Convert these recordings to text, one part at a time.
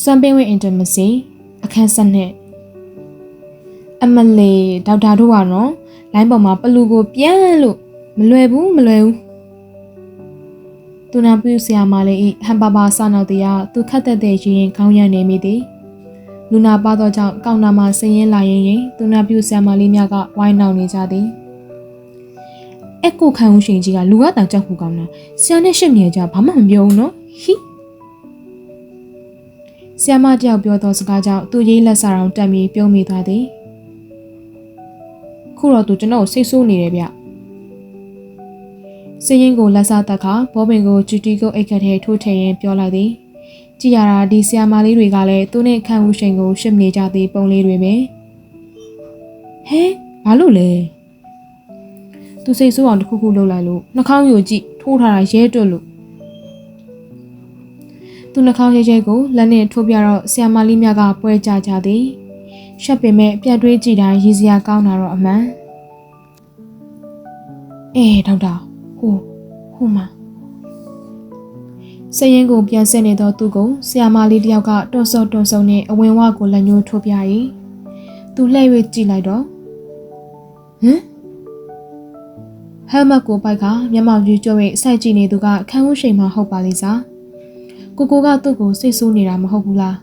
Swamping with Intimacy အခန်းစနစ်အမလီဒေါက်တာတို့ကတော့လိုင်းပေါ်မှာပလူကိုပြန်လို့မလွယ်ဘူးမလွယ်ဘူးသူနာပြုဆရာမလေးဤဟန်ပါပါစနောက်တရားသူခတ်သက်တဲ့ရင်ခေါင်းရံနေမိသည်လူနာပါတော့ကြောင့်ကောင်းနာမှာဆင်းရင်လာရင်ရင်သူနာပြုဆရာမလေးများကဝိုင်းနှောင်နေကြသည်အကူခံဦးရှင်ကြီးကလူကတောင်ကြောက်ခုကောင်းတာဆရာနဲ့ရှစ်မြေကြဘာမှမပြောဘူးနော်ဟိ ဆရာမတယောက်ပြောသောစကားကြောင့်သူရေးလက်စာတော်တက်ပြီးပြုံးမိသွားသည်ခုတော့သူကျွန်တော်ကိုစိတ်ဆိုးနေတယ်ဗျစရင်ကိုလက်စားတက်ခါဘောပင်ကိုဂျူတီကိုအိတ်ခတ်ထဲထိုးထည့်ရင်ပြောလိုက်သည်ကြည်ရတာဒီဆရာမလေးတွေကလည်းသူနဲ့ခံဦးရှင်ကိုရှစ်နေကြသည့်ပုံလေးတွေပဲဟဲဘာလို့လဲသူစိတ်ဆိုးအောင်တစ်ခုခုလုပ်လိုက်လို့နှာခေါင်းယိုကြည့်ထိုးထားတာရဲတွတ်လို့ သူနှာခေါင်းရဲရဲကိုလက်နဲ့ထိုးပြတော့ဆရာမလေးများကပွဲကြကြသည်ရှက်ပင်မဲ့ပြတ်တွေးကြည့်တိုင်းရည်စရာကောင်းတာတော့အမှန်အေးဒေါက်တာဟိုဟိုမှာစရင်ကိုပြန်ဆက်နေတော့သူ့ကိုဆရာမလေးတယောက်ကတော်စောတော်ဆုံနဲ့အဝင်ဝကိုလက်ညှိုးထိုးပြ၏သူလှည့်၍ကြည့်လိုက်တော့ဟမ်ဟမ်မတ်ကိုပိုက်ကမျက်မှောက်ကြီးကျွဲ၍စိုက်ကြည့်နေသူကခန်းဦးရှိန်မှဟုတ်ပါလိမ့်စား ကိုကိုကသူ့ကိုစိတ်ဆိုးနေတာမဟုတ်ဘူးလား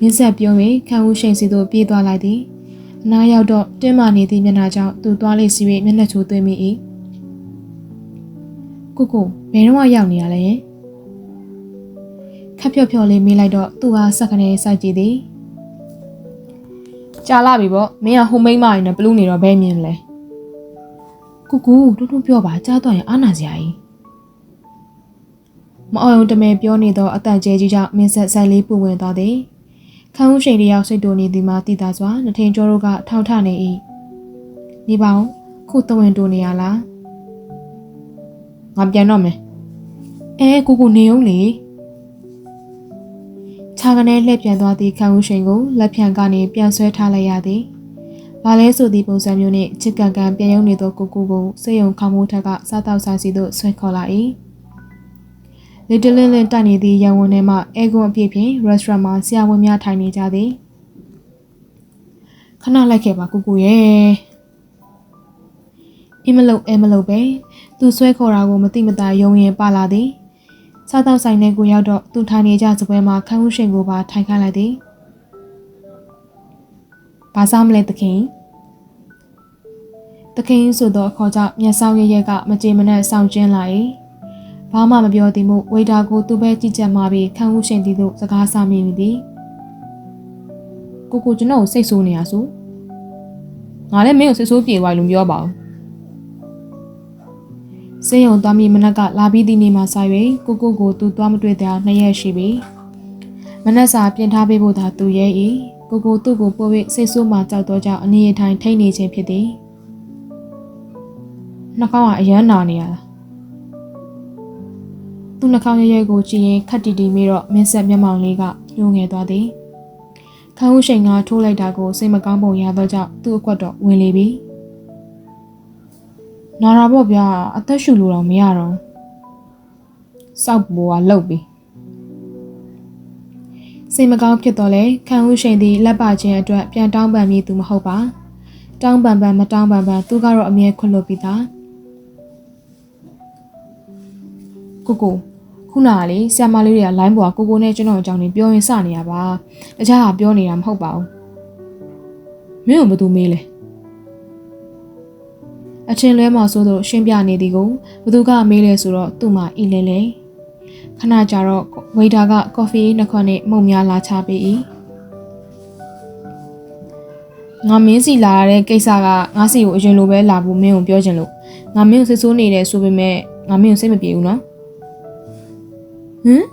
မြင်းဆက်ပြောရင်ခန်းဦးရှိန်စီသို့ပြေးသွားလိုက်သည်အနားရောက်တော့တင်းမာနေသည့်မျက်နှာကြောင့်သူသွားလေးစီ၍မျက်နှာချိုးသွင်းမိ၏ကိုကိုဘယ်တော့ရောက်နေရလဲခက်ဖြော့ဖြော့လေးမေးလိုက်တော့သူဟာစက်ကနေစိုက်ကြည့်သည်ကြာလာပြီပေါ့မင်းကဟိုမိန်းမရင်နဲ့ဘလူးနေတော့ဘဲမြင်လဲကိုကိုတူတူပြောပါကြားတော့ရင်အာနာစရာကြီး မအောင်တမဲပြောနေတော့အတန်ကျဲကြီးကြောင့်မင်းဆက်ဆိုင်လေးပူဝင်သွားသည်ခန်းဦးရှိန်တယောက်စိတ်တူနေသည်မှာတည်တာစွာနှထင်ကျော်တို့ကထောင်ထနေ၏နေပါဦးခုတဝင်တူနေရလားငါပြန်တော့မယ်အဲကိုကိုနေုံလေခြာကနေလှည့်ပြန်သွားသည့်ခန်းဦးရှိန်ကိုလက်ဖြံကနေပြန်ဆွဲထားလိုက်ရသည်။ဘာလဲဆိုသည့်ပုံစံမျိုးနှင့်ချစ်ကန်ကန်ပြန်ရုံနေသောကိုကိုကိုစိတ်ယုံခေါမိုးထက်ကစားတောက်ဆိုင်စီသို့ဆွဲခေါ်လာ၏။ လီတလင်းလင်းတက်နေသည့်ရန်ဝန်ထဲမှအဲကွန်အပြည့်ဖြင့်ရက်စတရန့်မှာဆရာဝန်များထိုင်နေကြသည်။ခဏလိုက်ခဲ့ပါကိုကိုရဲ့။အင်းမလို့အဲမလို့ပဲသူဆွဲခေါ်တာကိုမတိမတာယုံရင်ပါလာသည်။စားတောက်ဆိုင်ထဲကိုရောက်တော့သူထိုင်နေကြစပွဲမှာခန်းဦးရှင်ကိုပါထိုင်ခိုင်းလိုက်သည်။ဘာစားမလဲသခင်။သခင်ဆိုတော့ခေါ်ကြမျက်စောင်းရရဲကမကြေမနက်ဆောင်ကျင်းလာ၏။ ဘာမှမပြောသည်မို့ဝေတာကိုသူ့ပဲကြည့်ချက်မှပြီးခန်းဦးရှင်တီတို့စကားဆမိနေသည်။ကိုကိုကျွန်တော်ကိုစိတ်ဆိုးနေရဆို။ငါလည်းမင်းကိုစိတ်ဆိုးပြေသွားလို့ပြောပါဦး။စင်းယုံသွားမိမနက်ကလာပြီးသည့်နေ့မှစ၍ကိုကိုကိုသူသွားမတွေ့တဲ့နှစ်ရက်ရှိပြီမနက်စာပြင်ထားပေးဖို့သာသူရဲ၏ကိုကိုသူ့ကိုပို့ပြီးစိတ်ဆိုးမှကြောက်တော့ကြောင့်အနေအထိုင်ထိတ်နေခြင်းဖြစ်သည်နှာခေါင်းကအယမ်းနာနေရတာ သူ့နှာခေါင်းရဲရဲကိုကြည့်ရင်ခက်တီတီမိတော့မင်းဆက်မျက်မှောင်လေးကညှိုးငယ်သွားသည်ခန်းဦးရှိန်ကထိုးလိုက်တာကိုစိတ်မကောင်းပုံရသောကြောင့်သူ့အကွက်တော့ဝင်လေပြီနာတာပေါ့ဗျာအသက်ရှူလို့တော့မရတော့စောက်ဘောကလှုပ်ပြီစိတ်မကောင်းဖြစ်တော့လဲခံဦးရှိန်သည်လက်ပါခြင်းအတွက်ပြန်တောင်းပန်မိသူမဟုတ်ပါတောင်းပန်ပန်မတောင်းပန်ပန်သူကတော့အမြဲခွတ်လွတ်ပြီးသားကိုကို ခုနကလေဆရာမလေးတွေကလိုင်းပေါ်ကကိုကိုနဲ့ကျွန်တော်အကြောင်းတွေပြောရင်စနေရပါတခြားကပြောနေတာမဟုတ်ပါဘူးမင်းကဘာသူမေးလဲအချင်းလွဲမော်ဆိုးတို့ရှင်းပြနေသည်ကိုဘသူကမေးလဲဆိုတော့သူ့မှာအီလဲလဲခဏကြာတော့ဝေတာကကော်ဖီနှစ်ခွက်နဲ့မုံများလာချပေး၏ငါမင်းစီလာရတဲ့ကိစ္စကငါစီကိုအရင်လိုပဲလာဖို့မင်းကိုပြောချင်လို့ငါမင်းကိုစိတ်ဆိုးနေတယ်ဆိုပေမဲ့ငါမင်းကိုစိတ်မပြေဘူးနော် ဟမ်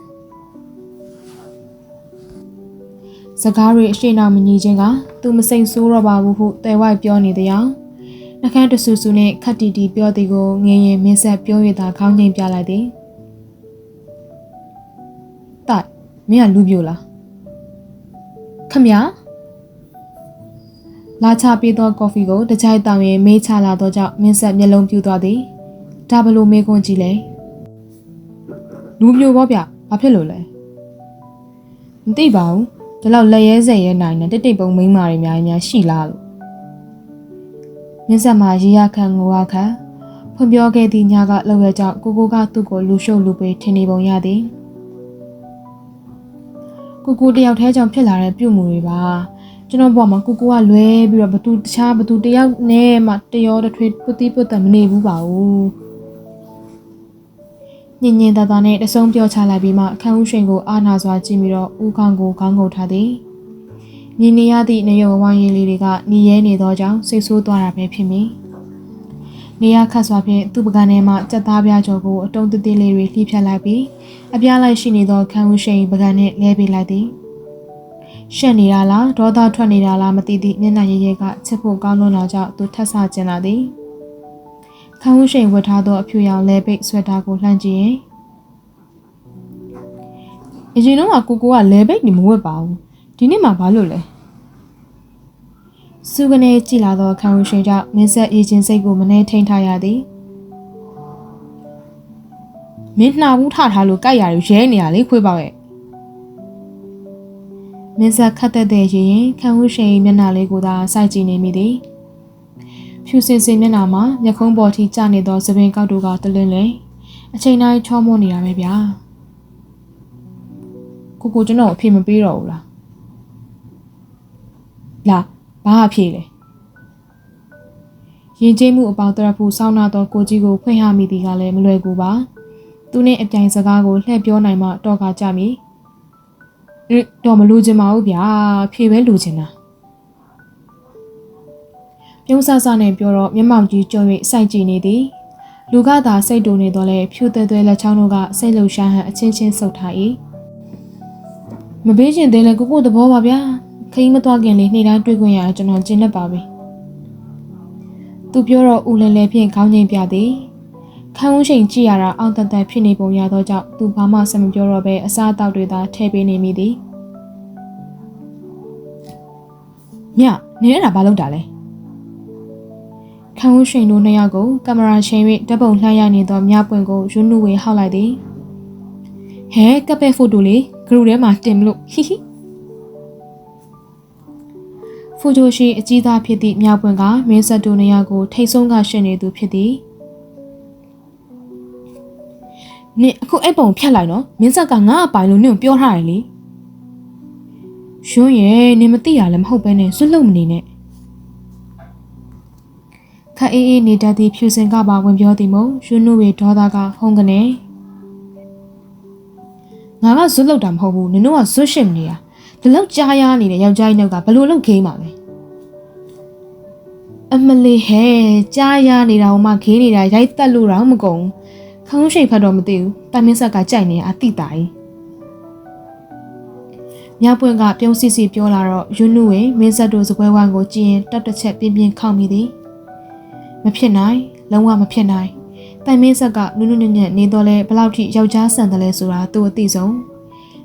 စကားတွေအရှိန်အောင်မညီခြင်းကသူမစိန်ဆိုးတော့ပါဘူးဟုတဲဝိုက်ပြောနေတဲ့အကြောင်းနှခမ်းတဆူဆူနဲ့ခတ်တီတီပြောသည်ကိုငင်းရင်မင်းဆက်ပြောရတာခေါင်းငိမ့်ပြလိုက်သည်။တိုက်မင်းကလူပြိုလား။ခမရလာချပေးသောကော်ဖီကိုတကြိုက်တောင်းရင်မေးချလာသောကြောင့်မင်းဆက်မျက်လုံးပြူသွားသည်။ဒါဘလို့မေးခွန်းကြည့်လဲ။ လူပြိုပေါ့ဗျ။ဘာဖြစ်လို့လဲ။မသိပါဘူးဒီလောက်လက်ရဲစဲရဲနိုင်တဲ့တိတ်တိတ်ပုံမိန်းမာတွေအများကြီးများရှိလားလို့မြင့်ဆက်မှာရေရခန့်ငိုရခန့်ဖွံ့ပြောခဲ့သည့်ညကလောက်ရကြောင့်ကိုကိုကသူ့ကိုလူရှုပ်လူပေးထင်နေပုံရသည်ကိုကိုတယောက်တည်းကြောင့်ဖြစ်လာတဲ့ပြုမှုတွေပါကျွန်တော်ဘဝမှာကိုကိုကလွဲပြီးတော့ဘသူတခြားဘသူတယောက်နဲ့မှတရောတထွေပုတိပုတ်တမနေဘူးပါဘူး ညင်ညင်သာသာနဲ့တဆုံးပြောချလိုက်ပြီးမှအခန်းဦးရှင်ကိုအာနာစွာကြည့်ပြီးတော့ဦးခေါင်းကိုခေါင်းငုံထားသည်မြင်နေရသည့်နေရောဝိုင်းရည်လေးတွေကหนีရဲနေသောကြောင့်စိတ်ဆိုးသွားတာပဲဖြစ်မည်နေရခတ်စွာဖြင့်သူ့ပကံထဲမှစက်သားပြားကျော်ကိုအတုံးတသေးလေးတွေလှိဖြတ်လိုက်ပြီးအပြားလိုက်ရှိနေသောခန်းဦးရှင်ပကံနဲ့လဲပေးလိုက်သည်ရှက်နေတာလားဒေါသထွက်နေတာလားမသိသည့်မျက်နှာရည်ရည်ကချစ်ဖို့ကောင်းလွန်းလာကြောင့်သူထပ်ဆကျင်လာသည် ခန်းဦးရှင်ဝတ်ထားသောအဖြူရောင်လဲပိတ်ဆွဲတာကိုလှမ်းကြည့်ရင်အရင်တော့ကကိုကိုကလဲပိတ်နေမဝတ်ပါဘူးဒီနေ့မှဘာလို့လဲစုကနေကြည်လာသောခန်းဦးရှင်ကြောင့်မင်းဆက်အေးချင်းစိတ်ကိုမနှဲထိန်ထားရသည်မင်းနှာဘူးထထားလို့ကြိုက်ရရရဲနေရလေခွေးပေါက်ရဲ့မင်းဆက်ခတ်တဲ့တဲ့ရင်ခန်းဦးရှင်မျက်နှာလေးကိုသာစိုက်ကြည့်နေမိသည် ဖြူစင်စင်မျက်နှာမှာမျက်ခုံးပေါ်ထိကျနေသောသပင်ကောက်တို့ကတလင်းလင်းအချိန်တိုင်းချောမောနေတာပဲဗျာကိုကိုကျွန်တော်အဖေမပေးတော့ဘူးလားလာဘာအဖြစ်လဲရင်ကျေးမှုအပေါတရဖို့စောင်းနာတော့ကိုကြီးကိုဖွင့်ဟမိသည်ကလည်းမလွယ်ကူပါသူနဲ့အပြိုင်စကားကိုလှည့်ပြောနိုင်မှတော့ကကြမည်တော့မလူချင်ပါဘူးဗျာဖြေပဲလူချင်တာ ပြုံးဆဆနဲ့ပြောတော့မျက်မှောင်ကြီးကြုံ၍စိုက်ကြည့်နေသည်လူကသာစိတ်တူနေတော့လဲဖြူသေးသေးလက်ချောင်းတို့ကစိတ်လှုပ်ရှားဟန်အချင်းချင်းဆုပ်ထား၏မပေးချင်သေးလဲကိုကိုသဘောပါဗျာခရီးမသွားခင်လေးနေ့တိုင်းတွေ့ခွင့်ရကျွန်တော်ကျင်းတတ်ပါပြီသူပြောတော့ဦးလဲလဲဖြင့်ခေါင်းငိမ်ပြသည်ခန်းဝန်းချိန်ကြည့်ရတာအောင့်တတ်ဖြစ်နေပုံရသောကြောင့်သူဘာမှဆက်မပြောတော့ဘဲအစားအသောက်တွေသာထည့်ပေးနေမိသည်ညနေရတာဘာလုပ်တာလဲ ခန်းဝန်းချိန်တို့နှစ်ယောက်ကိုကင်မရာချိန်၍ဓာတ်ပုံလှမ်းရနေသောမြပွင့်ကိုယူနုဝေဟောက်လိုက်သည်ဟဲကပ်ပဲဖိုတိုလေးဂရုထဲမှာတင်မလို့ဟိဟိဖူဂျိုရှိအကြီးသားဖြစ်သည့်မြပွင့်ကမင်းဆက်တို့နှစ်ယောက်ကိုထိတ်ဆုံးကရှင်းနေသူဖြစ်သည်နင်အခုအဲ့ပုံဖြတ်လိုက်နော်မင်းဆက်ကငါအပိုင်လို့နင့်ကိုပြောထားတယ်လေရွှွန်းရဲ့နင်မသိရလည်းမဟုတ်ပဲနဲ့စွတ်လုံမနေနဲ့ ခအေးအေးနေတတ်သည့်ဖြူစင်ကပါဝင်ပြောသည်မို့ရွှွန်းနုရဲ့ဒေါသကဟုန်ကနေငါကဇွတ်လောက်တာမဟုတ်ဘူးနင်တို့ကဇွတ်ရှစ်နေတာဒီလောက်ကြားရနေတဲ့ယောက်ျားကြီးနောက်ကဘလို့လောက်ခေးမှာလဲအမလီဟဲကြားရနေတာဟိုမှခေးနေတာရိုက်တက်လို့တော့မကုန်ခေါင်းရှိတ်ဖတ်တော့မသိဘူးတမင်းဆက်ကကြိုက်နေအတိတာကြီးမြပွင့်ကပြုံးစီစီပြောလာတော့ယူနုဝင်မင်းဆက်တို့စပွဲဝိုင်းကိုကြည့်ရင်တက်တစ်ချက်ပြင်းပြင်းခောက်မိသည် မဖြစ်နိုင်လုံးဝမဖြစ်နိုင်တိုင်မင်းဆက်ကနုနုညံ့ညံ့နေတော့လဲဘလောက်ထိယောက်ျားဆန်တယ်လဲဆိုတာသူအသိဆုံး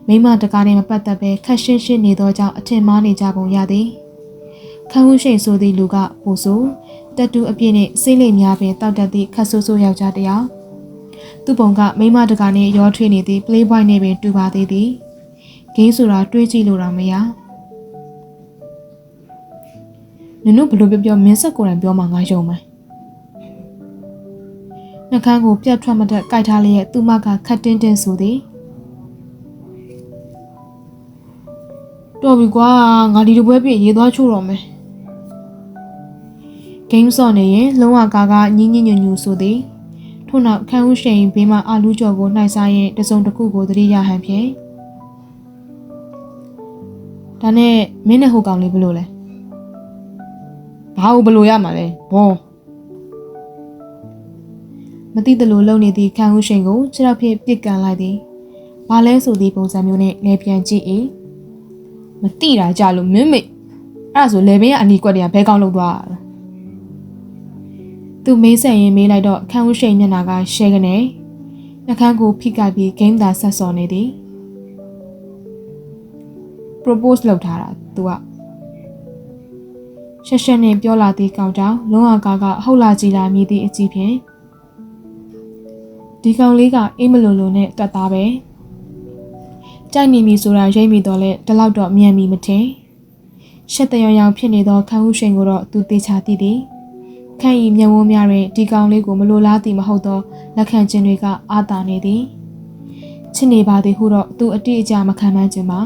မိမတကားနဲ့မပတ်သက်ပဲခက်ရှင်းရှင်းနေသောကြောင့်အထင်မှားနေကြပုံရသည်ခန်းဝရှိန်ဆိုသည့်လူကပိုဆိုတက်တူအပြည့်နဲ့စိတ်လိမ်များပင်တောက်တက်သည့်ခက်ဆိုးဆိုးယောက်ျားတစ်ယောက်သူ့ပုံကမိမတကားနဲ့ရောထွေးနေသည့် playboy နဲ့ပင်တူပါသေးသည်ဂိမ်းဆိုတာတွေးကြည့်လို့တော့မရနင်တို့ဘလို့ပြောပြောမင်းဆက်ကိုယ်တိုင်ပြောမှငါယုံမယ် နှကန်းကိုပြတ်ထွက်မတက်ကြိုက်ထားလျက်သူ့မကခတ်တင်းတင်းဆိုသည်တော်ပြီကွာငါဒီတပွဲပြည့်ရေးသွားချို့တော့မယ်ဂိမ်းဆော့နေရင်လုံးဝကားကညင်းညင်းညူညူဆိုသည်ထို့နောက်ခန်းဦးရှိန်ဘေးမှအာလူးကြော်ကိုနှိုက်စားရင်တစုံတစ်ခုကိုသတိရဟန်ဖြင့်ဒါနဲ့မင်းနဲ့ဟိုကောင်လေးဘလို့လဲဘာလို့ဘလို့ရမှာလဲဘော မသိတလို့လုံနေသည့်ခန်းဦးရှိန်ကိုခြေထောက်ဖြင့်ပြစ်ကန်လိုက်သည်ဘာလဲဆိုသည့်ပုံစံမျိုးနဲ့လဲပြန်ကြည့်၏မတိတာကြလို့မင်းမိတ်အဲ့ဒါဆိုလေဘင်းကအနီကွက်တည်းကဘဲကောင်းလောက်သွားတာသူမေးဆက်ရင်မေးလိုက်တော့ခန်းဦးရှိန်မျက်နှာကရှဲကနေနှကန်းကိုဖိကပ်ပြီးဂိမ်းသာဆက်စော်နေသည် propose လုပ်ထားတာသူကရှက်ရှက်နဲ့ပြောလာသည့်ကောင်ကြောင့်လုံးဝကားကဟုတ်လာကြည်လာမိသည့်အကြည့်ဖြင့် ဒီကောင်လေးကအေးမလို့လို့နဲ့တွတ်သားပဲကြိုက်နေပြီဆိုတာရိပ်မိတော့လဲဒီလောက်တော့မြန်ပြီမထင်ရှက်တရောင်ရောင်ဖြစ်နေသောခန်းဦးရှိန်ကိုတော့သူတေချာသိသည်ခန့်ဤမျက်ဝန်းများတွင်ဒီကောင်လေးကိုမလိုလားသည်မဟုတ်သောလက်ခံခြင်းတွေကအာသာနေသည်ချစ်နေပါသည်ဟုတော့သူအတိအကျမခံမှန်းခြင်းပါ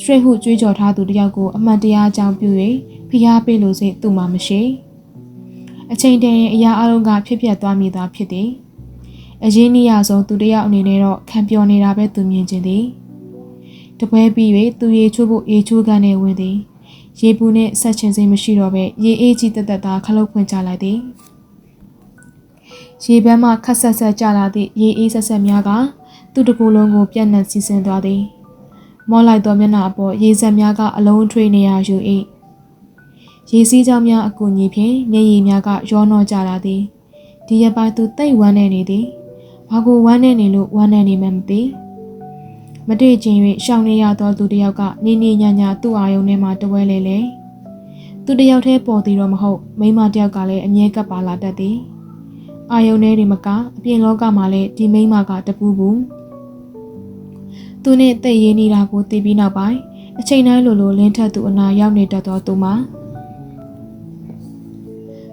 စထရိတ်ဟုကြွေးကြော်ထားသူတယောက်ကိုအမှန်တရားအကြောင်းပြု၍ဖိအားပေးလို့စိသူ့မှာမရှိအချိန်တန်ရင်အရာအလုံးကဖြစ်ပြသွားမိတာဖြစ်သည် အရင်းနှီးရဆုံးသူတယောက်အနေနဲ့တော့ခံပြောနေတာပဲသူမြင်ခြင်းသည်တပွဲပြီး၍သူရေချိုးဖို့ရေချိုးကန်နေဝင်သည်ရေပူနှင့်ဆက်ချင်စိတ်မရှိတော့ပဲရေအေးကြီးတက်တက်သားခလုတ်ဖွင့်ချလိုက်သည်ရေပန်းမှခက်ဆက်ဆက်ကျလာသည့်ရေအေးဆက်ဆက်များကသူ့တကူလုံးကိုပြန့်နှံ့စီးဆင်းသွားသည်မောလိုက်သောမျက်နှာအပေါ်ရေစက်များကအလုံးထွေးနေရယူ၏ရေစည်းကြောင်းများအကူအညီဖြင့်မျက်ရည်များကရောနှောကျလာသည်ဒီရပိုင်းသူတိတ်ဝမ်းနေနေသည် ဘာကိုဝမ်းနေနေလို့ဝမ်းနေနေမှမသိမတွေ့ချင်း၍ရှောင်းနေရသောသူတစ်ယောက်ကနေနေညာညာသူ့အာယုံထဲမှာတဝဲလေလေသူတစ်ယောက်တည်းပေါ်သည်တော့မဟုတ်မိမတစ်ယောက်ကလည်းအမြဲကပ်ပါလာတတ်သည်အာယုံထဲတွေမကအပြင်လောကမှာလည်းဒီမိမကတပူးဘူးသူနဲ့တိတ်ရင်းနေတာကိုသိပြီးနောက်ပိုင်းအချိန်တိုင်းလိုလိုလင်းထက်သူအနာရောက်နေတတ်သောသူမှာ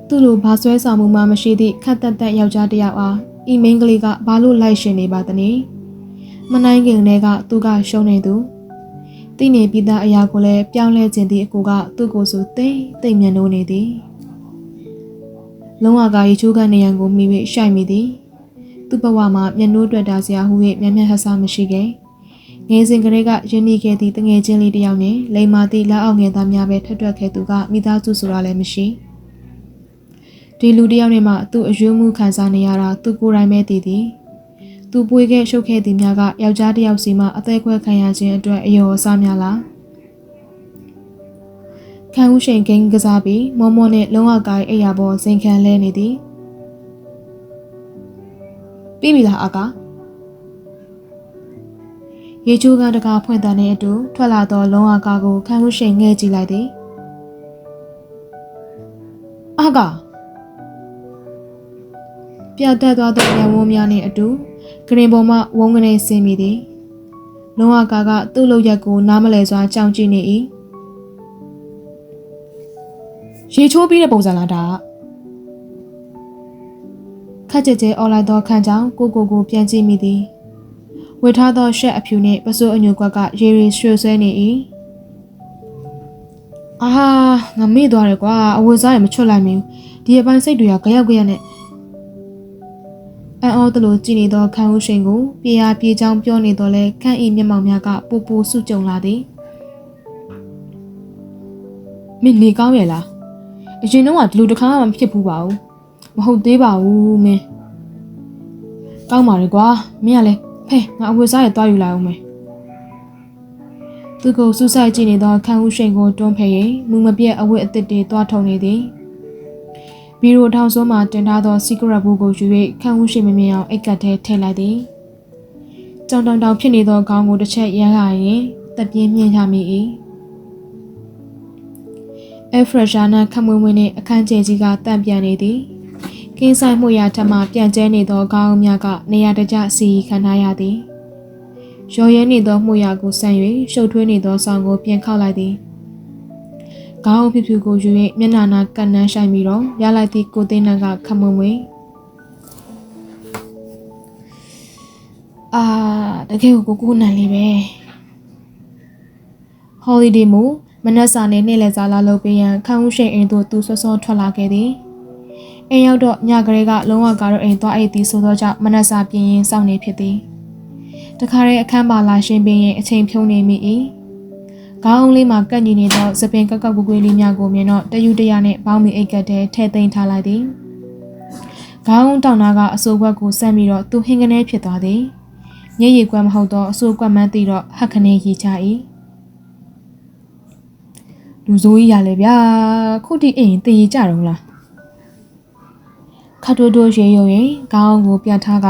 သူ့လိုဘာဆွဲဆောင်မှုမှမရှိသည့်ခက်တက်တက်ယောက်ျားတစ်ယောက်အား ဤမင်းကလေးကဘာလို့လိုက်ရှင်နေပါသနည်းမနိုင်ခင်တည်းကသူကရှုံးနေသူသိနေပြီးသားအရာကိုလည်းပြောင်းလဲခြင်းသည့်အကူကသူ့ကိုယ်ဆိုသိမ့်သိမ့်မြန်နိုးနေသည်လုံးဝကရေချိုးကနေရန်ကိုမိမိရှိုက်မိသည်သူ့ဘဝမှာမျက်နှိုးတွေ့တာစရာဟု၍မျက်မျက်ဟဆမရှိခဲ့ငယ်စဉ်ကလေးကရင်းနှီးခဲ့သည့်တငယ်ချင်းလေးတစ်ယောက်နဲ့လိမ္မာသည့်လက်အောက်ငယ်သားများပဲထက်တွက်ခဲ့သူကမိသားစုဆိုတာလည်းမရှိ ဒီလူတစ်ယောက်နဲ့မှသူ့အယွေးမှုခံစားနေရတာသူကိုယ်တိုင်ပဲသိသည်သူပွေခဲ့ရှုပ်ခဲ့သည်များကယောက်ျားတစ်ယောက်စီမှအသက်ခွဲခံရခြင်းအတွက်အယောအစားများလားခံဦးရှိန်ဂိမ်းကစားပြီးမောမောနဲ့လုံးဝကိုင်းအိယာပေါ်စိန်ခံလဲနေသည်ပြီးပြီလားအကာရေချိုးကတကားဖွင့်တန်းတဲ့အတူထွက်လာသောလုံးဝကားကိုခံဦးရှိန်ငဲ့ကြည့်လိုက်သည်အကာ ပြတ်တက်သွားသောရံဝန်းများနှင့်အတူဂရင်ပေါ်မှဝုန်းကနေဆင်းမိသည်လုံးဝကာကသူ့လောက်ရက်ကိုနားမလဲစွာကြောင်ကြည့်နေ၏ရေချိုးပြီးတဲ့ပုံစံလားဒါခက်ကြဲကြဲအော်လိုက်သောခန်းကြောင့်ကိုကိုကိုပြန်ကြည့်မိသည်ဝတ်ထားသောရှက်အဖြူနှင့်ပစိုးအညိုကွက်ကရေရီရွှေဆွဲနေ၏အာငါမေ့သွားတယ်ကွာအဝတ်စားရမချွတ်လိုက်မင်းဒီအပိုင်းစိတ်တွေကကြရောက်ကြရနဲ့ အံ့ဩသလိုကြည်နေသောခန်းဦးရှိန်ကိုပြေအားပြေချောင်းပြောနေတော့လဲခန့်ဤမျက်မှောင်များကပူပူစုကြုံလာသည်မင်းနေကောင်းရဲ့လားအရင်တော့ကဒီလိုတစ်ခါမှမဖြစ်ဘူးပါဘူးမဟုတ်သေးပါဘူးမင်းကောင်းပါလေကွာမင်းကလည်းဖဲငါအဝတ်စားရသွားယူလိုက်အောင်မယ်သူကိုစူးစိုက်ကြည့်နေသောခန်းဦးရှိန်ကိုတွန်းဖဲ၍မူမပြတ်အဝတ်အသစ်တွေသွားထုံနေသည် ဘီရိုထောင်စုံးမှာတင်ထားသော secret ဘူးကိုယူ၍ခန့်ဦးရှိမမြင်အောင်အိတ်ကတ်ထဲထည့်လိုက်သည်။ကြောင်တောင်တောင်ဖြစ်နေသောခေါင်းကိုတစ်ချက်ရမ်းလာရင်တက်ပြင်းမြင်ရမိ၏။ air freshener နဲ့ခမွေးမွေးနှင့်အခန်းကျဲကြီးကတန့်ပြန်နေသည်။ကင်းဆိုင်မှုရာထမှပြန်ကျဲနေသောခေါင်းများကနေရာတကျစီခံထားရသည်။ရော်ရဲနေသောမှုရာကိုဆန့်၍ရှုပ်ထွေးနေသောဆောင်းကိုပြန်ခောက်လိုက်သည်။ ခေါင်းဖြူဖြူကိုယူ၍မျက်နှာနာကပ်နှမ်းဆိုင်ပြီးတော့ရလိုက်သည့်ကိုသိန်းနကခမွင်မွေအာတကယ်ကိုကိုကိုနန်လေးပဲဟော်လီဒေးမူမနက်စာနဲ့နေ့လည်စာလာလုပ်ပေးရန်ခန်းဦးရှိန်အိမ်သို့သူစောစောထွက်လာခဲ့သည်အိမ်ရောက်တော့ညကလေးကလုံးဝကားတော့အိမ်သွားအိတ်သည်ဆိုသောကြောင့်မနက်စာပြင်းရင်စောင့်နေဖြစ်သည်တခါရဲအခန်းပါလာရှင်ပင်ရင်အချိန်ဖြုံးနေမိ၏ ခေါင်းလေးမှာကပ်ညီနေသောစပင်ကောက်ကောက်ကွကွေးလေးများကိုမြင်တော့တယူတရနဲ့ဘောင်းမီအိတ်ကတ်ထဲထည့်သိမ်းထားလိုက်သည်ခေါင်းတောင်နာကအဆိုးခွက်ကိုဆန့်ပြီးတော့သူဟင်ကနေဖြစ်သွားသည်ညရည်ကွက်မဟုတ်တော့အဆိုးကွက်မှန်းသိတော့ဟက်ခနေရီချ၏လူဆိုးကြီးရလေဗျာခုတိအိမ်တည်ကြတော့လားခတ်တိုးတိုးရေရုံရင်ခေါင်းကိုပြန်ထားက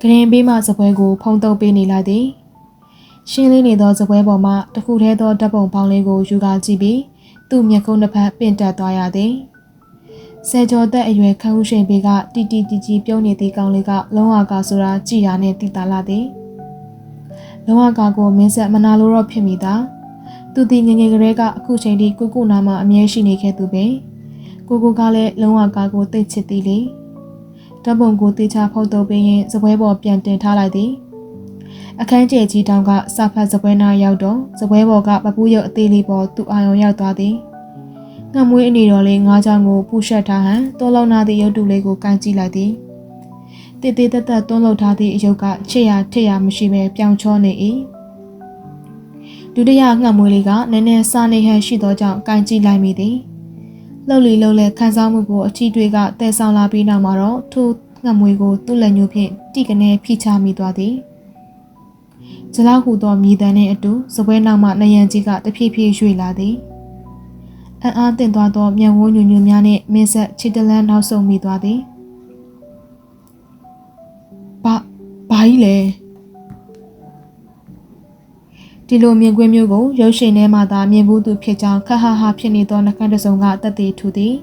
ဂရင်ပေးမှစပွဲကိုဖုံးတုပ်ပေးနေလိုက်သည် ရှင်းလင်းနေသောစပွဲပေါ်မှတခုတည်းသောဓာတ်ပုံပေါင်းလေးကိုယူကာကြည့်ပြီးသူ့မျက်ကုံးတစ်ဖက်ပင့်တက်သွားရသည်ဆယ်ကျော်သက်အရွယ်ခန်းဦးရှိန်ပေကတီတီတီကြီးပြုံးနေသည့်ကောင်လေးကလုံးဝကဆိုတာကြည်ရနဲ့တိတာလာသည်လုံးဝကာကိုမင်းဆက်မနာလို့တော့ဖြစ်မိတာသူဒီငငယ်ကလေးကအခုချိန်ထိကိုကိုနာမှာအမြဲရှိနေခဲ့သူပဲကိုကိုကလည်းလုံးဝကာကိုသိချစ်သည်လေဓာတ်ပုံကိုတေချာဖုတ်တော့ပြီးရင်စပွဲပေါ်ပြန်တင်ထားလိုက်သည် အခန်းကျဲကြီးတောင်ကစာဖတ်စပွဲနာရောက်တော့စပွဲပေါ်ကပပူးရုပ်အသေးလေးပေါ်သူ့အာရုံရောက်သွားသည်ငှမွေးအနေတော်လေးငါးချောင်းကိုပူရှက်ထားဟန်တောလောက်နာသည့်ရုပ်တုလေးကိုကန်ကြည့်လိုက်သည်တည်တည်တက်တက်တွန်းလှုပ်ထားသည့်အယုတ်ကချစ်ရထစ်ရမရှိဘဲပြောင်ချောနေ၏ဒုတိယငှမွေးလေးကနည်းနည်းစားနေဟန်ရှိသောကြောင့်ကန်ကြည့်လိုက်မိသည်လှုပ်လီလှုပ်လဲခန်းစားမှုကိုအထီးတွေကတဲဆောင်လာပြီးနောက်မှာတော့ထိုငှမွေးကိုသူ့လက်ညှိုးဖြင့်တိကနေဖိချမိသွားသည် ဇလောက်ဟူသောမြည်တမ်းနှင့်အတူစပွဲနောက်မှနယံကြီးကတဖြည်းဖြည်းရွေ့လာသည်အံ့အားသင့်သွားသောမျက်ဝန်းညွညွများနှင့်မင်းဆက်ချစ်တလန်းနောက်ဆုံးမိသွားသည်ဘာဘာကြီးလဲဒီလိုမြင်ကွင်းမျိုးကိုရုပ်ရှင်ထဲမှာသာမြင်ဘူးသူဖြစ်ကြောင်းခက်ဟာဟာဖြစ်နေသောနှကန်းတစုံကတက်သေးထူသည်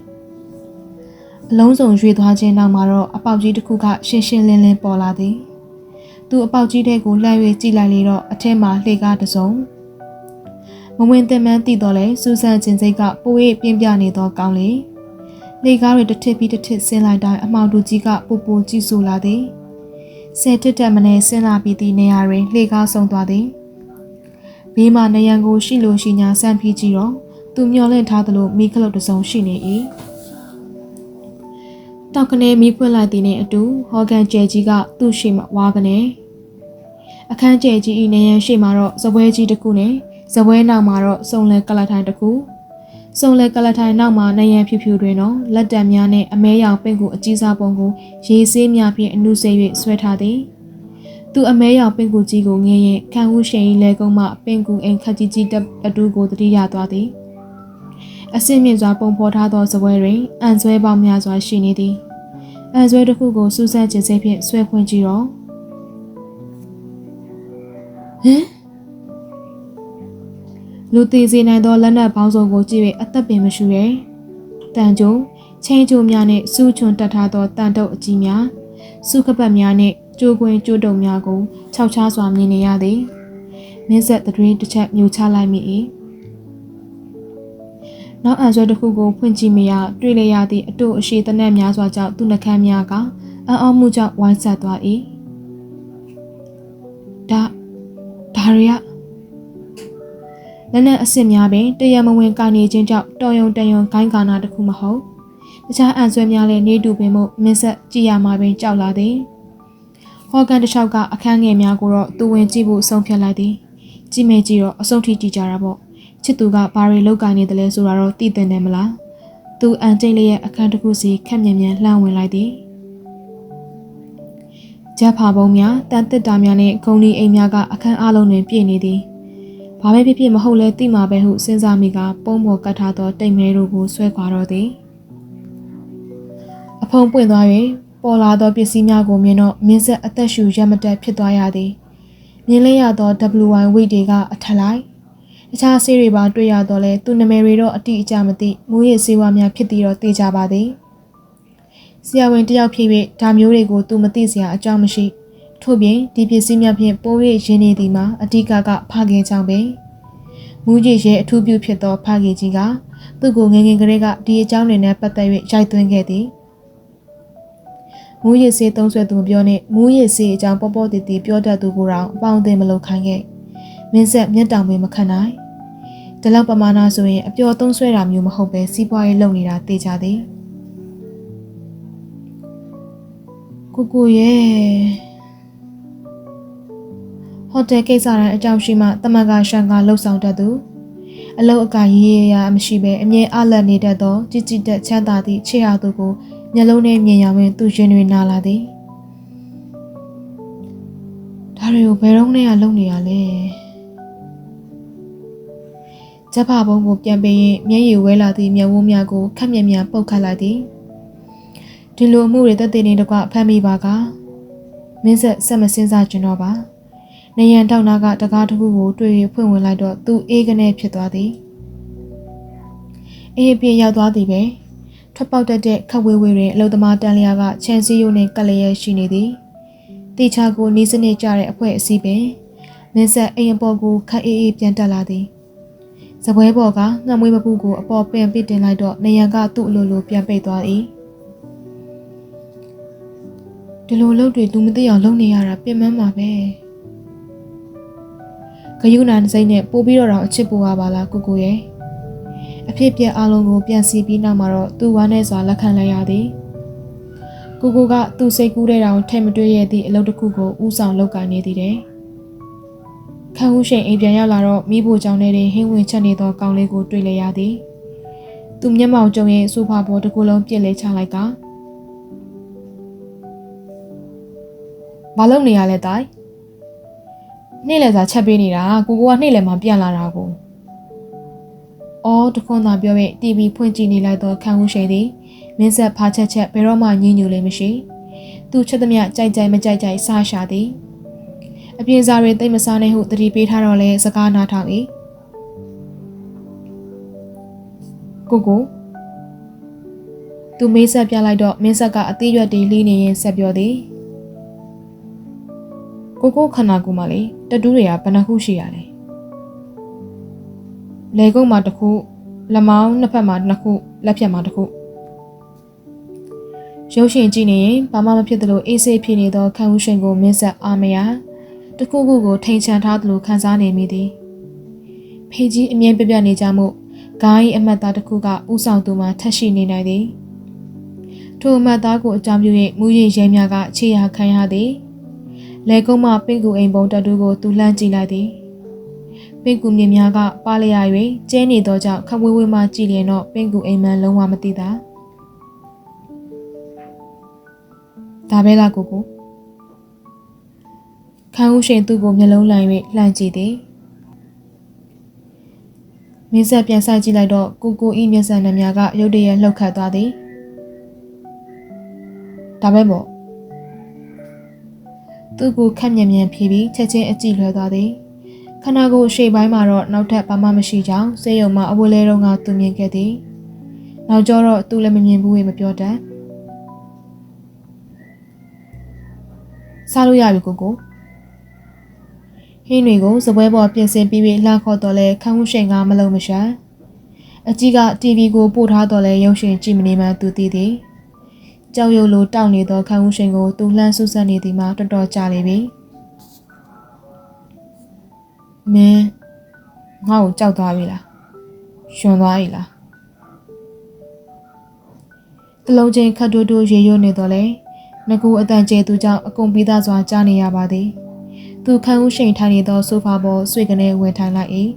အလုံးစုံရွေသွားခြင်းနောက်မှာတော့အပေါက်ကြီးတစ်ခုကရှင်းရှင်းလင်းလင်းပေါ်လာသည် သူအပေါက်ကြီးတဲ့ကိုလှမ်း၍ကြည့်လိုက်လေတော့အထက်မှာလှေကားတစုံမဝင်တင်မှန်းသိတော့လေစူဆန်ချင်းစိတ်ကပို၍ပြင်းပြနေသောကောင်းလေလေကားတွေတစ်ထစ်ပြီးတစ်ထစ်ဆင်းလိုက်တိုင်းအမောင်တူကြီးကပူပူကြည့်ဆူလာသည်ဆယ်တစ်တက်မနေဆင်းလာပြီးသည့်နေရာတွင်လှေကားဆုံးသွားသည်ဘေးမှာနယံကိုရှိလိုရှိညာဆန့်ပြီးကြည့်တော့သူမျောလင့်ထားသလိုမိခလုတ်တစုံရှိနေ၏တောက်ကနေမီးဖွင့်လိုက်သည်နှင့်အတူဟော်ကန်ကျဲကြီးကသူ့ရှိမှဝါကနေ အခန်းကျဲကြီးဤနေရန်ရှိမှတော့ဇပွဲကြီးတစ်ခုနဲ့ဇပွဲနောက်မှာတော့စုံလဲကလထိုင်တစ်ခုစုံလဲကလထိုင်နောက်မှာနေရန်ဖြူဖြူတွင်တော့လက်တံများနဲ့အမဲရောင်ပင့်ကိုအကြီးစားပုံကိုရေဆေးများဖြင့်အနုဆဲ၍ဆွဲထားသည်သူအမဲရောင်ပင့်ကူကြီးကိုငင်းရင်ခံဟုရှိန်လဲကုန်းမှပင့်ကူအိမ်ခက်ကြီးကြီးတက်အတူကိုတတိယသွားသည်အစင်းမြင့်စွာပုံဖော်ထားသောဇပွဲတွင်အန်ဆွဲပေါင်းများစွာရှိနေသည်အန်ဆွဲတစ်ခုကိုစူးစမ်းခြင်းစိတ်ဖြင့်ဆွဲဖွင့်ကြည့်တော့ ဟမ်လူသေးစေနိုင်သောလက်နက်ပေါင်းစုံကိုကြည့်၍အသက်ပင်မရှူရဲတန်ကြုံချင်းကြိုများနှင့်စူးချွန်တက်ထားသောတန်တုပ်အကြီးများစုခပတ်များနှင့်ကြိုးကွင်းကြိုးတုံများကိုခြောက်ခြားစွာမြင်နေရသည်မင်းဆက်တွင်တစ်ချက်မြူချလိုက်မိ၏နောက်အန်ဆွဲတစ်ခုကိုဖွင့်ကြည့်မရတွေ့လျက်သည့်အတူအရှိတနက်များစွာကြောင့်သူ့နှကမ်းများကအံ့အော်မှုကြောင့်ဝိုင်းဆက်သွား၏ဒါ ဒါရီယလက်နက်အစ်စ်များပင်တရမဝင်ကနေခြင်းကြောင့်တော်ယုံတယုံဂိုင်းကာနာတစ်ခုမဟုတ်တခြားအန်ဆွဲများလည်းနေတူပင်မှုမင်းဆက်ကြည်ရမှာပင်ကြောက်လာသည်ဟော်ကန်တစ်လျှောက်ကအခန်းငယ်များကိုတော့သူဝင်ကြည့်ဖို့ဆုံးဖြတ်လိုက်သည်ကြည့်မယ်ကြည့်တော့အဆုံးထိကြည့်ကြတာပေါ့ချစ်သူကဘာတွေလောက်ကိုင်းနေတယ်လဲဆိုတာတော့သိတဲ့တယ်မလားသူအန်ကျိန်လေးရဲ့အခန်းတစ်ခုစီခက်မြန်မြန်လှမ်းဝင်လိုက်သည် ဂျက်ဖာပုံများတန်တစ်တာများနဲ့ဂုံဒီအိမ်များကအခန်းအလုံးတွင်ပြည့်နေသည်ဘာပဲဖြစ်ဖြစ်မဟုတ်လဲသိမှာပဲဟုစဉ်းစားမိကပုံပေါ်ကတ်ထားသောတိတ်မဲတို့ကိုဆွဲခွာတော့သည်အဖုံပွင့်သွား၍ပေါ်လာသောပစ္စည်းများကိုမြင်တော့မင်းဆက်အသက်ရှူရမတက်ဖြစ်သွားရသည်မြင်လဲရသော WY ဝိတ်တွေကအထလိုက်တခြားဆေးတွေပါတွေ့ရတော့လဲသူနာမည်တွေတော့အတိအကျမသိမူရည်ဆေးဝါးများဖြစ်ပြီးတော့သိကြပါသည် ဆရာဝန်တယောက်ဖြစ်၍ဒါမျိုးတွေကိုသူမသိစရာအကြောင်းမရှိထို့ပြင်ဒီပစ္စည်းများဖြင့်ပိုး၍ရင်းနေသည်မှာအဓိကကဖခင်ကြောင့်ပဲမူကြီးရဲ့အထူးပြုဖြစ်သောဖခင်ကြီးကသူ့ကိုငငယ်ကလေးကဒီအကြောင်းတွေနဲ့ပတ်သက်၍ရိုက်သွင်းခဲ့သည်မူရည်စေးသုံးဆွဲသူမပြောနဲ့မူရည်စေးအကြောင်းပေါ်ပေါ်တည်တည်ပြောတတ်သူကိုတောင်အပေါင်းအသင်းမလုပ်ခိုင်းခဲ့မင်းဆက်မျက်တောင်ပင်မခံနိုင်ဒီလောက်ပမာဏဆိုရင်အပျော်သုံးဆွဲတာမျိုးမဟုတ်ပဲစီးပွားရေးလုပ်နေတာသိကြသည် ကိုကိုရဲ့ဟိုတယ်ကိစ္စတိုင်းအကြောင်းရှိမှတမန်ကရှန်ကလှုပ်ဆောင်တတ်သူအလုတ်အကရေးရရမရှိပဲအမြဲအလက်နေတတ်သောကြည်ကြည်တက်ချမ်းသာသည့်ချစ်ရသူကိုမျက်လုံးနဲ့မြင်ရဝင်သူရှင်တွေနာလာသည်ဒါတွေကိုဘယ်တော့နဲ့လုံနေရလဲဂျပဘုံကိုပြန်ပေးရင်မျက်ရည်ဝဲလာသည့်မျက်ဝန်းများကိုခက်မြက်မြန်ပုတ်ခတ်လိုက်သည် ဒီလိုမှုတွေတက်တဲ့နေတကွဖမ်းမိပါကမင်းဆက်ဆက်မစင်းစားကျင်တော့ပါနေရန်တောက်နာကတကားတစ်ခုကိုတွေ့ရဖွင့်ဝင်လိုက်တော့သူအေးကနေဖြစ်သွားသည်အေးပြရောက်သွားသည်ပဲထွက်ပေါက်တက်တဲ့ခက်ဝေးဝေးတွင်အလုသမားတန်လျာကချန်စီယိုနှင့်ကက်လျက်ရှိနေသည်တေချာကိုနီးစနစ်ကြတဲ့အဖွဲအစည်းပင်မင်းဆက်အိမ်အပေါ်ကိုခက်အေးအေးပြန်တက်လာသည်စပွဲပေါ်ကငှက်မွေးမပူကိုအပေါ်ပင်ပစ်တင်လိုက်တော့နေရန်ကသူ့အလိုလိုပြန်ပိတ်သွား၏ ဒီလိုလုပ်တွေသူမသိအောင်လုပ်နေရတာပြင်မမှာပဲဂယုဏစိတ်နဲ့ပို့ပြီးတော့တော့အချစ်ပူရပါလားကိုကိုရဲ့အဖြစ်ပြက်အလုံးကိုပြန်စီပြီးနောက်မှာတော့သူ့ဝမ်းနဲ့စွာလက်ခံလိုက်ရသည်ကိုကိုကသူ့စိတ်ကူးတဲ့တောင်ထဲ့မတွေ့ရသည့်အလုပ်တစ်ခုကိုဥဆောင်လုပ်ကိုင်နေသည်တဲ့ခန်းဦးရှိန်အိမ်ပြန်ရောက်လာတော့မိဖို့ကြောင့်နဲ့ဟင်းဝင်ချက်နေသောကောင်းလေးကိုတွေ့လိုက်ရသည်သူမျက်မှောင်ကျုံရဲ့ဆိုဖာပေါ်တစ်ခုလုံးပြစ်လဲချလိုက်က ဘာလုပ်နေရလဲတိုင်နေ့လည်စာချက်ပေးနေတာကိုကိုကနေ့လည်မှပြန်လာတာကိုအော်တခွန်းသာပြောပြီး TV ဖွင့်ကြည့်နေလိုက်တော့ခန်းဦးရှိန်သည်မင်းဆက်ဖားချက်ချက်ဘယ်တော့မှညှဉ်းညူလေးမရှိသူချက်သမျှကြိုက်ကြိုက်မကြိုက်ကြိုက်စားရှာသည်အပြင်စားတွေတိတ်မစားနဲ့ဟုတတိပေးထားတော့လဲစကားနားထောင်၏ကိုကိုသူမေးဆက်ပြလိုက်တော့မင်းဆက်ကအသေးရွက်တီလှီးနေရင်ဆက်ပြောသည် ကိုကိုခန္ဓာကိုယ်မှာလေတတူးတွေကဘယ်နှခုရှိရလဲလေကုန်းမှာတစ်ခုလက်မောင်းနှစ်ဖက်မှာနှစ်ခုလက်ဖြတ်မှာတစ်ခုရုပ်ရှင်ကြည့်နေရင်ဘာမှမဖြစ်သလိုအေးဆေးဖြစ်နေသောခံဦးရှင်ကိုမင်းဆက်အာမယာတခုခုကိုထိန်ချန်ထားသလိုခံစားနေမိသည်ဖေကြီးအမြင်ပြပြနေကြမှုဂိုင်းအမတ်သားတစ်ခုကဥဆောင်သူမှထက်ရှိနေနိုင်သည်ထိုအမတ်သားကိုအကြောင်းပြု၍မူရည်ရဲများကခြေရာခံရသည် လေကုန်းမှပင့်ကူအိမ်ပုံတတူကိုသူလှမ်းကြည့်လိုက်သည်ပင့်ကူမြင်များကပါလျာ၍ကျဲနေသောကြောင့်ခဝေးဝေးမှကြည့်လျင်တော့ပင့်ကူအိမ်မှန်လုံးဝမသိတာဒါပဲလားကိုကိုခန်းဦးရှင်သူ့ကိုမျက်လုံးလိုင်၍လှမ်းကြည့်သည်မင်းဆက်ပြန်ဆိုင်ကြည့်လိုက်တော့ကိုကိုဤမျက်စံနှများကရုတ်တရက်လှုပ်ခတ်သွားသည်ဒါပဲပေါ့ သူ့ကိုခက်မြင်မြန်ဖြီးပြီးချက်ချင်းအကြည့်လွှဲသွားသည်ခန္ဓာကိုယ်ရှေ့ပိုင်းမှာတော့နောက်ထပ်ဘာမှမရှိကြောင်းစေယုံမှာအဝေးလဲတော့ကသူမြင်ခဲ့သည်နောက်ကျောတော့သူလည်းမမြင်ဘူးဝေမပြောတတ်စားလို့ရပြီကိုကိုဟင်းတွေကိုစပွဲပေါ်ပြင်ဆင်ပြီးပြီးလှခေါ်တော့လဲခန်းမှုရှင်ကမလုံးမရှာအကြီးက TV ကိုပို့ထားတော့လဲရုပ်ရှင်ကြည့်မနေမှသူသိသည် ကြောက်ရွံ့လိုတောက်နေသောခန်းမှုရှင်ကိုသူလှမ်းဆူဆက်နေသည်မှာတော်တော်ကြာလေပြီမင်းငါ့ကိုကြောက်သွားပြီလားရှင်သွားပြီလားတလုံးချင်းခတ်တိုးတိုးရေရွနေတော့လဲငကူအတန်ကျဲသူကြောင့်အကုန်ပြီးသားစွာကြားနေရပါသည်သူခန်းဦးရှိန်ထိုင်နေသောဆိုဖာပေါ်ဆွေကနေဝင်ထိုင်လိုက်၏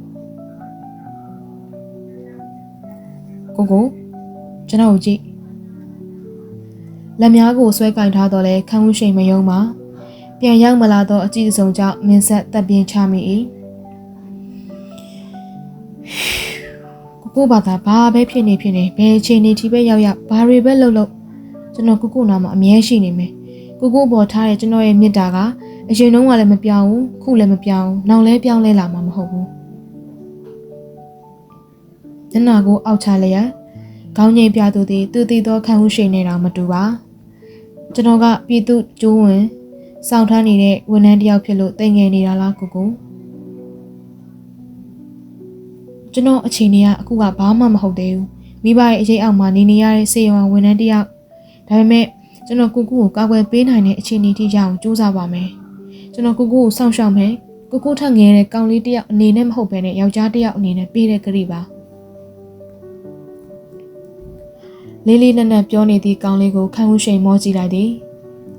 ကိုကိုကျွန်တော်ကြည့် လက်များကိုဆွဲကင်ထားတော့လဲခန်းဦးရှိန်မယုံပါပြန်ရောက်မလာတော့အကြည့်အစုံကြောင့်မင်းဆက်တက်ပြင်းချမိ၏ကိုကိုဘာသာဘာပဲဖြစ်နေဖြစ်နေဘယ်အချိန်နေထိပဲရောက်ရောက်ဘာတွေပဲလှုပ်လှုပ်ကျွန်တော်ကိုကိုနာမှာအမြဲရှိနေမယ်ကိုကိုပေါ်ထားတဲ့ကျွန်တော်ရဲ့မေတ္တာကအရင်တုန်းကလည်းမပြောင်းဘူးခုလည်းမပြောင်းနောက်လည်းပြောင်းလဲလာမှာမဟုတ်ဘူးညနာကိုအောက်ချလျက် ခေါင်းငိမ့်ပြသူသည်သူတည်သောခံဟုရှိနေတောင်မတူပါကျွန်တော်ကပြည်သူကျိုးဝင်စောင့်ထမ်းနေတဲ့ဝန်ထမ်းတယောက်ဖြစ်လို့တိမ်ငယ်နေတာလားကိုကိုကျွန်တော်အခြေအနေကအခုကဘာမှမဟုတ်သေးဘူးမိဘရဲ့အရေးအောက်မှာနေနေရတဲ့စေရွာဝန်ထမ်းတယောက်ဒါပေမဲ့ကျွန်တော်ကိုကိုကိုကာကွယ်ပေးနိုင်တဲ့အခြေအနေထိရအောင်ကြိုးစားပါမယ်ကျွန်တော်ကိုကိုကိုစောင့်ရှောက်မယ်ကိုကိုထက်ငယ်တဲ့ကောင်လေးတယောက်အနေနဲ့မဟုတ်ဘဲနဲ့ယောက်ျားတယောက်အနေနဲ့ပေးတဲ့ကြိပါ လေးလေးနက်နက်ပြောနေသည့်ကောင်လေးကိုခန့်မှုရှိန်မောကြည့်လိုက်သည်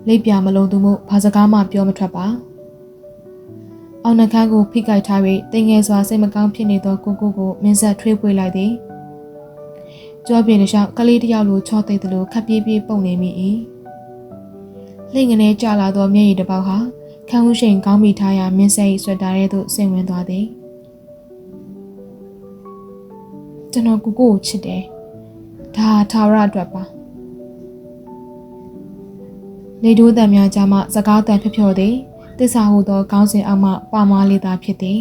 လိပ်ပြမလုံးသူမှုဘာစကားမှပြောမထွက်ပါအောင်နှခမ်းကိုဖိကိုက်ထား၍တင်ငယ်စွာစိတ်မကောင်းဖြစ်နေသောကိုကိုကိုမင်းဆက်ထွေးပွေလိုက်သည်ကြောပြင်းတခြားကလေးတယောက်လိုချော့သိသလိုခပ်ပြေးပြေးပုံနေမိ၏လှိမ့်ငနေကြလာသောမျက်ရည်တစ်ပေါက်ဟာခန်းဦးရှိန်ကောင်းမိထားရာမင်းဆက်၏ဆွက်တာထဲသို့ဆင်ဝင်သွားသည်ကျွန်တော်ကိုကိုကိုချစ်တယ် ဒါထာဝရအတွက်ပါနေတိုးတံများကြမှစကားတန်ဖြော်ဖြော်သည်တစ္ဆာဟုသော ကောင်းစဉ်အောက်မှပါမလေးသာဖြစ်သည်